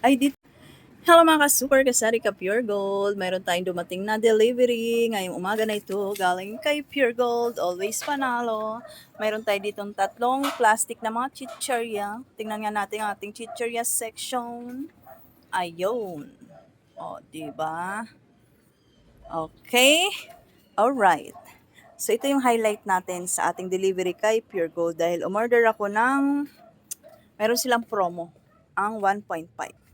Ay, dito. Hello mga ka-super kasari ka Pure Gold. Mayroon tayong dumating na delivery ngayong umaga na ito galing kay Pure Gold. Always panalo. Mayroon tayo ditong tatlong plastic na mga chichirya. Tingnan nga natin ang ating chichirya section. Ayun. O, di ba? Okay. Alright. So, ito yung highlight natin sa ating delivery kay Pure Gold dahil umorder ako ng meron silang promo ang 1.5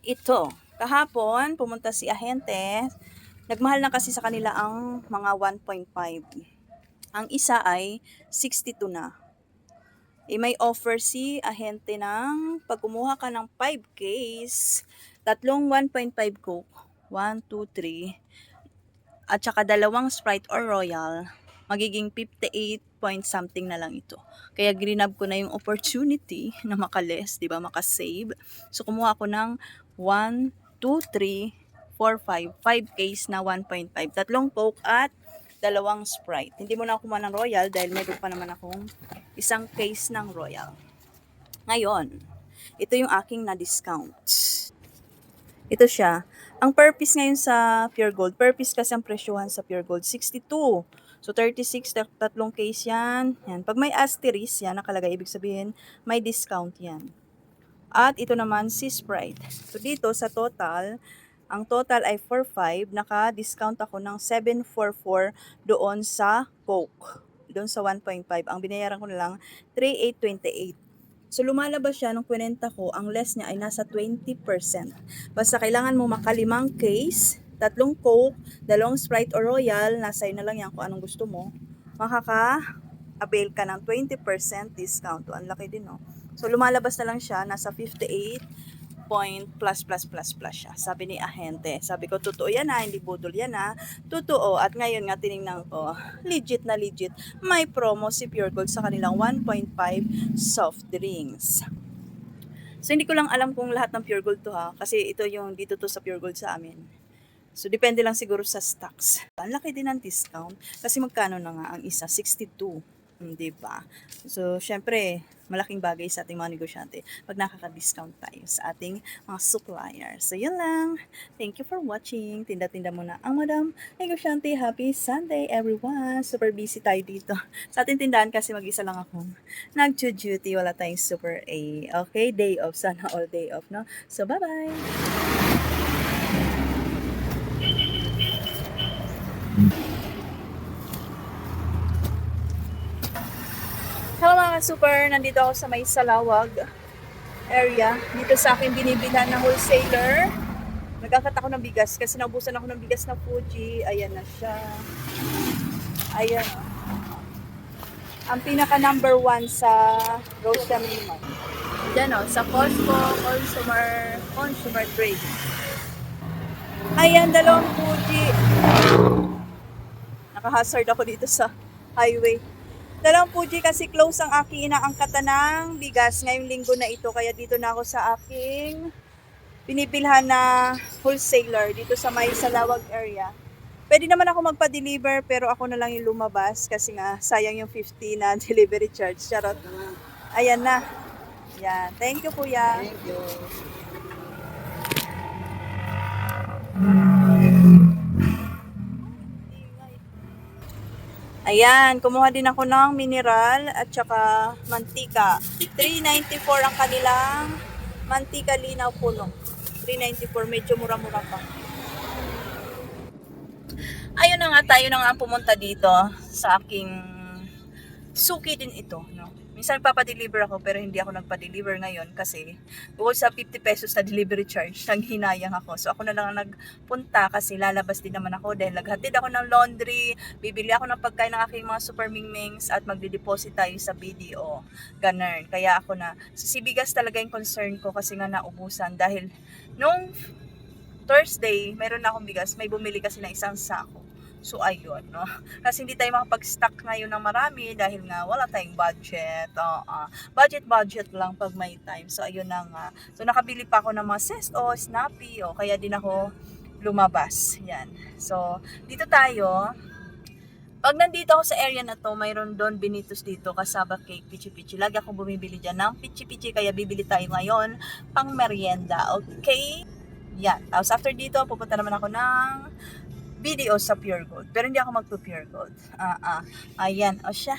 ito, kahapon, pumunta si ahente, nagmahal na kasi sa kanila ang mga 1.5. Ang isa ay 62 na. E may offer si ahente ng pag kumuha ka ng 5 case, tatlong 1.5 Coke, 1, 2, 3, at saka dalawang Sprite or Royal, magiging 58 point something na lang ito. Kaya grinab ko na yung opportunity na makales, di ba, makasave. So, kumuha ako ng 1, 2, 3, 4, 5. 5 case na 1.5. Tatlong Coke at dalawang Sprite. Hindi mo na ako kumain ng Royal dahil meron pa naman akong isang case ng Royal. Ngayon, ito yung aking na-discount. Ito siya. Ang purpose ngayon sa Pure Gold, purpose kasi ang presyuhan sa Pure Gold, 62. So, 36, tat- tatlong case yan. yan. Pag may asterisk yan, nakalagay, ibig sabihin, may discount yan. At ito naman si Sprite. So, dito sa total, ang total ay 4.5. Naka-discount ako ng 7.44 doon sa Coke. Doon sa 1.5. Ang binayaran ko na lang, 3.828. So, lumalabas siya nung kwenta ko, ang less niya ay nasa 20%. Basta kailangan mo makalimang case, tatlong Coke, dalawang Sprite or Royal, nasa iyo na lang yan kung anong gusto mo, makaka-avail ka ng 20% discount. Ang laki din, no? So, lumalabas na lang siya, nasa 58 point plus plus plus plus siya. Sabi ni ahente. Sabi ko, totoo yan ha, hindi budol yan ha. Totoo. At ngayon nga, tinignan ko, legit na legit, may promo si Pure Gold sa kanilang 1.5 soft drinks. So, hindi ko lang alam kung lahat ng Pure Gold to ha. Kasi ito yung dito to sa Pure Gold sa amin. So, depende lang siguro sa stocks. Ang laki din ng discount. Kasi magkano na nga ang isa? 62. Di ba? So, syempre, malaking bagay sa ating mga negosyante pag nakaka-discount tayo sa ating mga suppliers. So, yun lang. Thank you for watching. Tinda-tinda muna ang Madam Negosyante. Happy Sunday, everyone. Super busy tayo dito. Sa ating tindahan kasi mag-isa lang akong nag-duty. Wala tayong super A. Okay? Day off. Sana all day off, no? So, bye-bye! Super, nandito ako sa may Salawag area. Dito sa akin binibilhan ng wholesaler. Nagkakat ako ng bigas kasi naubusan ako ng bigas na Fuji. Ayan na siya. Ayan. Ang pinaka number one sa grocery mart. Diyan o, sa Costco Consumer Consumer Trade. Ayan, dalawang Fuji. Nakahazard ako dito sa highway. Dalawang Fuji kasi close ang aking inaangkatan ng bigas ngayong linggo na ito. Kaya dito na ako sa aking binibilhan na wholesaler dito sa may Salawag area. Pwede naman ako magpa-deliver pero ako na lang yung lumabas kasi nga sayang yung 50 na delivery charge. Charot. Ayan na. Yan. Thank you, kuya. Thank you. Ayan, kumuha din ako ng mineral at saka mantika. 394 ang kanilang mantika linaw puno. 394, medyo mura-mura pa. Ayun na nga, tayo na nga pumunta dito sa aking suki din ito. Minsan papadeliver ako pero hindi ako nagpa-deliver ngayon kasi bukod sa 50 pesos na delivery charge, nanghinayang ako. So ako na lang ang nagpunta kasi lalabas din naman ako dahil naghatid ako ng laundry, bibili ako ng pagkain ng aking mga super mingmings at magde-deposit tayo sa BDO. Ganun. Kaya ako na, si bigas talaga yung concern ko kasi nga naubusan dahil nung Thursday, meron na akong bigas, may bumili kasi ng isang sako. So, ayun, no? Kasi hindi tayo makapag-stock ngayon ng marami dahil nga wala tayong budget. Oo. budget-budget lang pag may time. So, ayun na nga. So, nakabili pa ako ng mga Sesto, Snappy, o kaya din ako lumabas. Yan. So, dito tayo. Pag nandito ako sa area na to, mayroon doon Benitos dito, kasaba cake, pichi-pichi. Lagi akong bumibili dyan ng pichi-pichi, kaya bibili tayo ngayon pang merienda, okay? Yan. Tapos after dito, pupunta naman ako ng video sa Pure Gold. Pero hindi ako magpo-Pure Gold. Ah, ah. Ayan, o siya.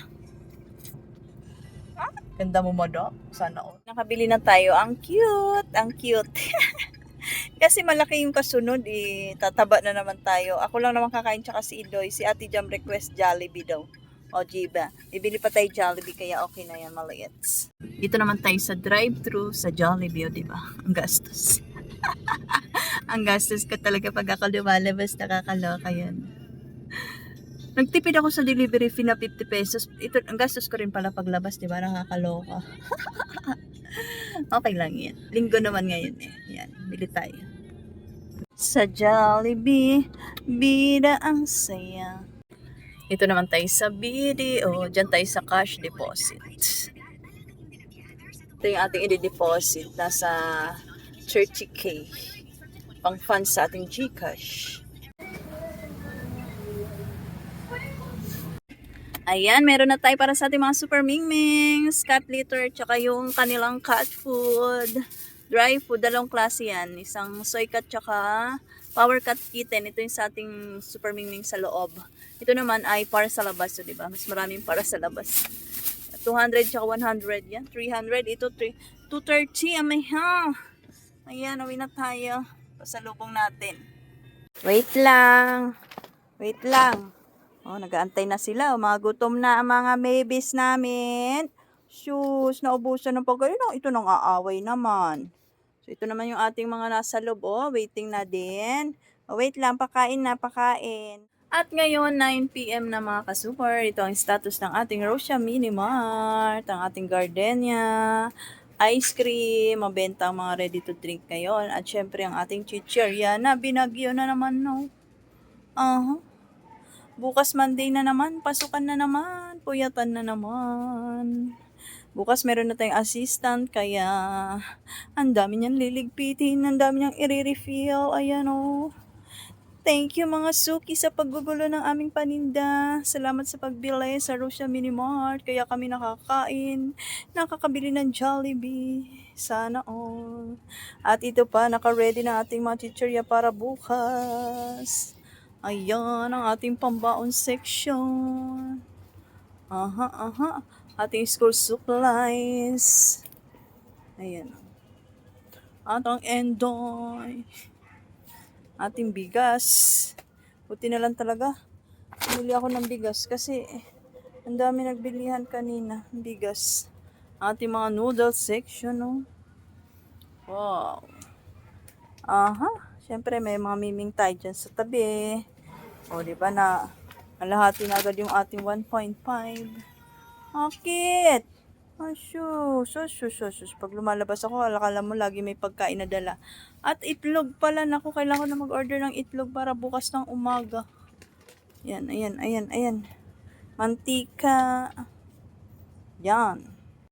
Ah, Ganda mo, Mado. Sana all. Nakabili na tayo. Ang cute. Ang cute. Kasi malaki yung kasunod eh. Tataba na naman tayo. Ako lang naman kakain tsaka si Idoy. Si Ate Jam request Jollibee daw. O Jiba. Bibili pa tayo Jollibee kaya okay na yan maliit. Dito naman tayo sa drive-thru sa Jollibee o diba? Ang gastos. Ang gastos ko talaga pag ako lumalabas nakakaloka yan. Nagtipid ako sa delivery fee na 50 pesos. Ito, ang gastos ko rin pala paglabas, di ba? Nakakaloka. okay lang yan. Linggo naman ngayon eh. Yan, bili tayo. Sa Jollibee, bida ang saya. Ito naman tayo sa BDO. Diyan tayo sa cash deposit. Ito yung ating i-deposit. Nasa 30k. Pang funds sa ating Gcash. Ayan, meron na tayo para sa ating mga super mingmings, cat litter, tsaka yung kanilang cat food. Dry food, dalawang klase yan. Isang soy cat tsaka power cat kitten. Ito yung sa ating super mingming sa loob. Ito naman ay para sa labas, so, di ba? Mas maraming para sa labas. 200 tsaka 100 yan. 300. Ito 3, 230. Amay ha. Ayan, uwi na tayo. Pasalubong natin. Wait lang. Wait lang. Oh, nagaantay na sila. Umagutom na ang mga babies namin. Shoes, naubusan ng pagkain. Oh, ito nang aaway naman. So, ito naman yung ating mga nasa loob. Oh, waiting na din. Oh, wait lang, pakain na, pakain. At ngayon, 9pm na mga kasupar. Ito ang status ng ating Rosia Mini Mart, ang ating gardenia, ice cream, mabenta ang mga ready to drink ngayon. At syempre, ang ating chichirya na binagyo na naman, no? Aha. Bukas Monday na naman, pasukan na naman, puyatan na naman. Bukas meron na tayong assistant, kaya ang dami niyang liligpitin, ang dami niyang i-refill, ayan o. Thank you mga suki sa paggugulo ng aming paninda. Salamat sa pagbili sa Rosia Mini Mart. Kaya kami nakakain, nakakabili ng Jollibee. Sana all. At ito pa, naka-ready na ating mga chichirya para bukas. Ayan ang ating pambaon section. Aha, aha. Ating school supplies. Ayan. At ang endoy. Ating bigas. Buti na lang talaga. Bili ako ng bigas kasi ang dami nagbilihan kanina. Bigas. Ating mga noodle section, no? Wow. Aha. Siyempre, may mga miming tayo dyan sa tabi. O, di ba na, nalahati na agad yung ating 1.5. Akit! Ay, sus, sus, sus, sus, sus. Pag lumalabas ako, alakala mo lagi may pagkain na dala. At itlog pala. Naku, kailangan ko na mag-order ng itlog para bukas ng umaga. Yan, ayan, ayan, ayan. Mantika. Yan.